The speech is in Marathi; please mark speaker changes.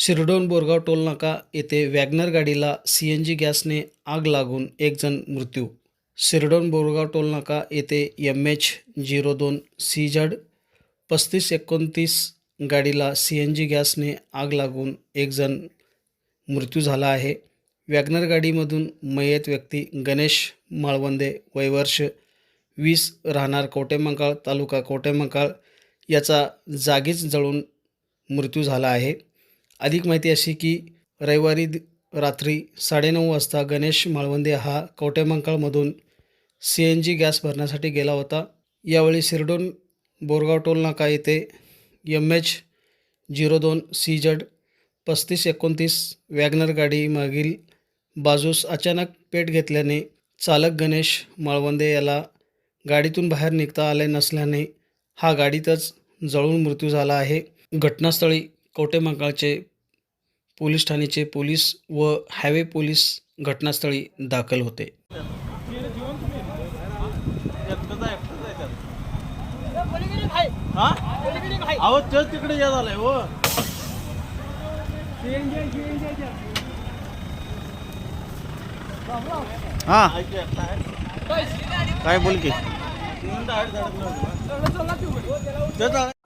Speaker 1: शिरडोन बोरगाव टोलनाका येथे वॅगनर गाडीला सी एन जी गॅसने आग लागून एक जण मृत्यू. शिरडोन बोरगाव टोलनाका येथे एम एच झिरो दोन सी झड पस्तीस एकोणतीस गाडीला सी एन जी गॅसने आग लागून एक जण मृत्यू झाला आहे. वॅगनर गाडीमधून मयत व्यक्ती गणेश माळवंदे वयवर्ष वीस राहणार कवटेमंकाळ तालुका कवटेमंकाळ याचा जागीच जळून मृत्यू झाला आहे. अधिक माहिती अशी की रविवारी रात्री साडेनऊ वाजता गणेश माळवंदे हा कवटेमंकाळमधून सी एन जी गॅस भरण्यासाठी गेला होता. यावेळी सिरडोन बोरगाव टोल नाका येथे एम एच झिरो दोन सी जड पस्तीस एकोणतीस वॅगनर गाडी मागील बाजूस अचानक पेट घेतल्याने चालक गणेश माळवंदे याला गाडीतून बाहेर निघता आले नसल्याने हा गाडीतच जळून मृत्यू झाला आहे. घटनास्थळी कवटेमंकाळचे पोलीस ठाण्याचे पोलीस व हायवे पोलीस घटनास्थळी दाखल होते
Speaker 2: हा अहो तेच तिकडे या झालंय हो
Speaker 3: हा
Speaker 2: काय?
Speaker 3: काय बोल की.
Speaker 2: तेच.